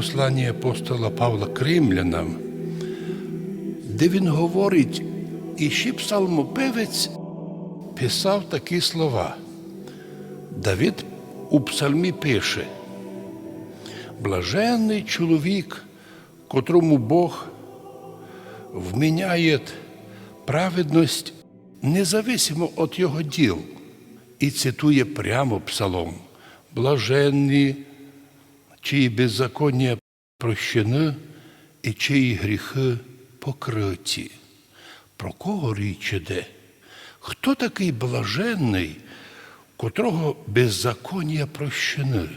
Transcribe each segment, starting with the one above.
послання апостола Павла Кримлянам, де він говорить, і ще псалмопевець писав такі слова. Давид у псалмі пише: Блаженний чоловік, котрому Бог вміняє праведність независимо від його діл. І цитує прямо псалом: Блаженні, чиї беззаконня прощені і чиї гріхи покриті. Про кого річ іде? Хто такий блаженний, котрого беззаконня прощені?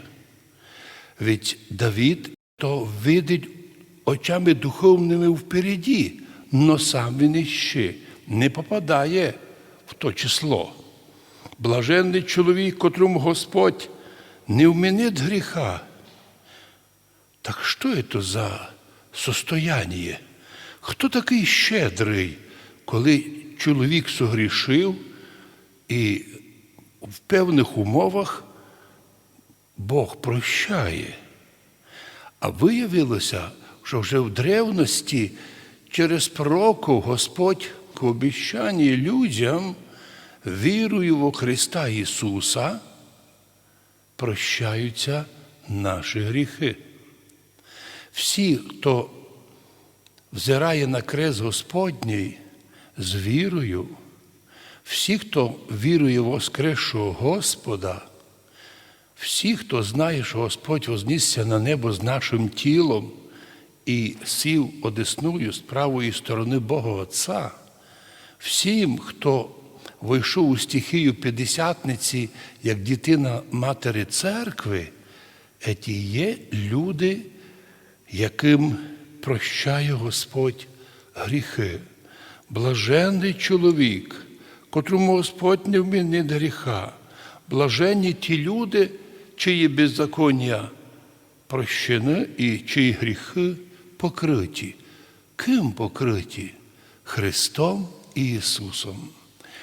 Ведь Давид то видить очами духовними впереді, но сам він іще не попадає в то число. Блаженний чоловік, котрому Господь не вмінить гріха. Так що це за состояние? Хто такий щедрий, коли чоловік согрішив і в певних умовах Бог прощає? А виявилося, що вже в древності через пророку Господь к обіщанні людям, вірою во Христа Ісуса, прощаються наші гріхи. Всі, хто взирає на крест Господній з вірою, всі, хто вірує в воскресшого Господа, всі, хто знає, що Господь вознісся на небо з нашим тілом і сів одесную з правої сторони Бога Отця, всім, хто вийшов у стихію П'ятдесятниці як дитина Матері Церкви, ті є люди, яким прощає Господь гріхи. Блаженний чоловік, котрому Господь не вмінить гріха. Блаженні ті люди, чиї беззаконня прощені і чиї гріхи покриті. Ким покриті? Христом і Ісусом.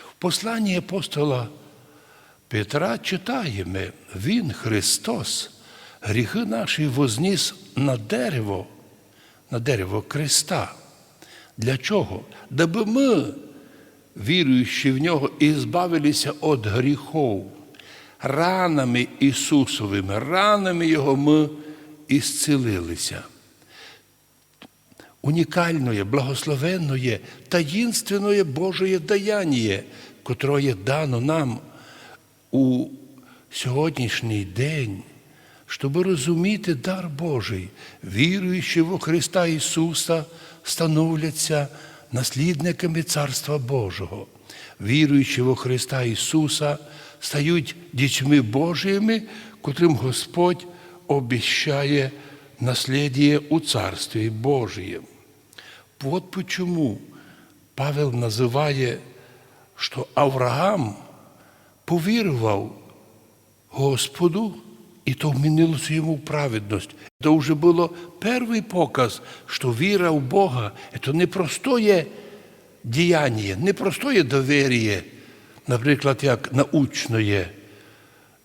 В посланні апостола Петра читаємо, Він, Христос, гріхи наші возніс на дерево, на дерево Христа. Для чого? Даби ми, віруючи в нього, і збавилися від гріхов. Ранами Ісусовими, ранами Його ми ісцілилися. Унікальне, благословенне, таїнственне Божє даяння, котре дано нам у сьогоднішній день, щоб розуміти дар Божий, віруючи в Христа Ісуса, становляться наслідниками Царства Божого. Віруючи в Христа Ісуса, стають дітьми Божими, котрим Господь обіщає наслідие у Царстві Божієм. Вот почему Павел називає, що Авраам повірував Господу, і то вмінилося йому в праведність. Це вже було перший показ, що віра в Бога це не простое діяння, не простое довір'я, наприклад, як научне.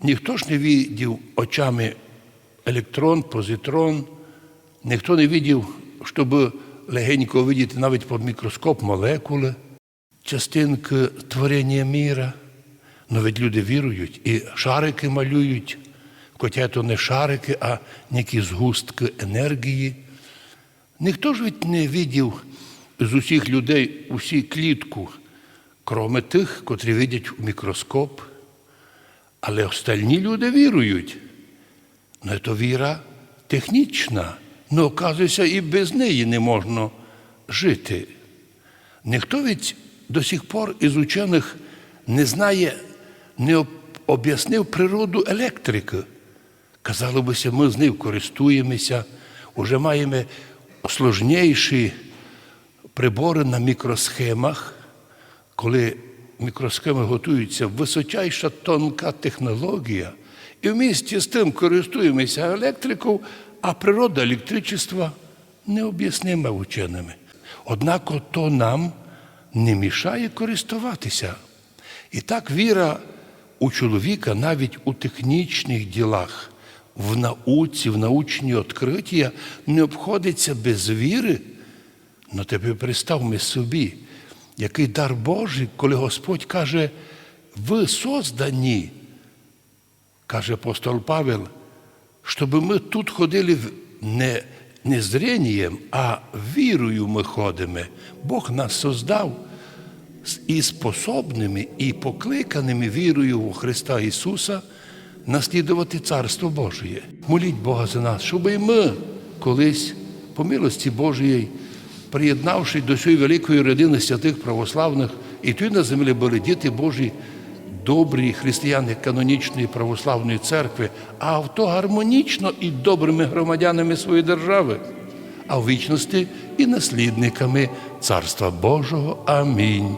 Ніхто ж не видів очами електрон, позитрон, ніхто не видів, щоб легенько видіти навіть під мікроскоп молекули, частинки творення міра. Ведь люди вірують і шарики малюють, хоча то не шарики, а які згустки енергії. Ніхто ж ведь не видів з усіх людей усі клітку, кроме тих, котрі видять в мікроскоп. Але остальні люди вірують. Ну, це віра технічна. Ну, оказується, і без неї не можна жити. Ніхто ведь до сих пор із учених не знає, не об'яснив природу електрики. Казало бися, ми з ним користуємося, вже маємо сложніші прибори на мікросхемах, коли мікросхеми готуються височайша тонка технологія, і в місті з тим користуємося електрикою, а природа електричества необ'яснима ученими. Однак то нам не мішає користуватися. І так віра у чоловіка навіть у технічних ділах в науці, в научні відкриття не обходиться без віри. Ну тебе представ собі, який дар Божий, коли Господь каже, ви создані, каже апостол Павел, щоб ми тут ходили не, не зрінням, а вірою ми ходимо. Бог нас создав і способними, і покликаними вірою у Христа Ісуса наслідувати Царство Божє. Моліть Бога за нас, щоб і ми колись, по милості Божої, приєднавшись до цієї великої родини святих православних, і тут на землі були діти Божі, добрі християни канонічної православної церкви, а авто гармонічно і добрими громадянами своєї держави, а в вічності і наслідниками Царства Божого. Амінь.